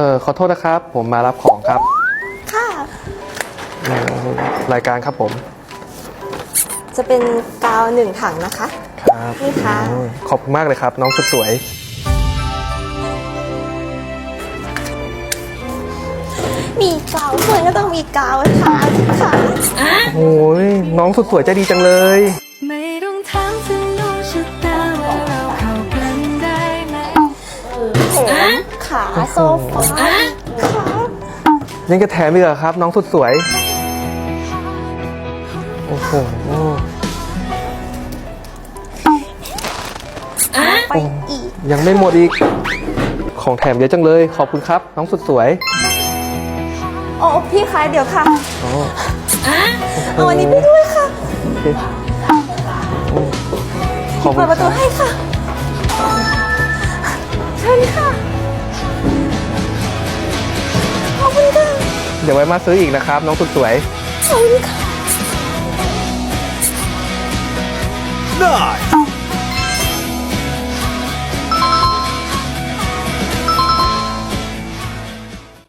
ออขอโทษนะครับ ผมมารับของครับค่ะอืมรายการครับผมจะเป็นกาวหนึ่งถังนะคะ ครับนี่ค่ะ โอ้ยขอบคุณมากเลยครับ น้องสุดสวย มีกาวสวยก็ต้องมีกาวทาค่ะโอ้ยน้องสุดสวยใจดีจังเลย ไม่ต้องถามถึงดวงชะตาว่าเราเข้ากันได้ไหมแถม ขาโซฟาค่ะยังจะแถมอีกเหรอครับ น้องสุดสวย โอ้โหไปอีก ยังไม่หมดอีก ของแถมเยอะจังเลย ขอบคุณครับ น้องสุดสวย โอ้พี่คะเดี๋ยวค่ะอ๋อเอาอันนี้ไปด้วยค่ะโอเคโอ้ขอบคุเปิณดคประตูรับให้ค่ะ เดี๋ยวไว้มาซื้ออีกนะครับ น้องสุดสวยขอ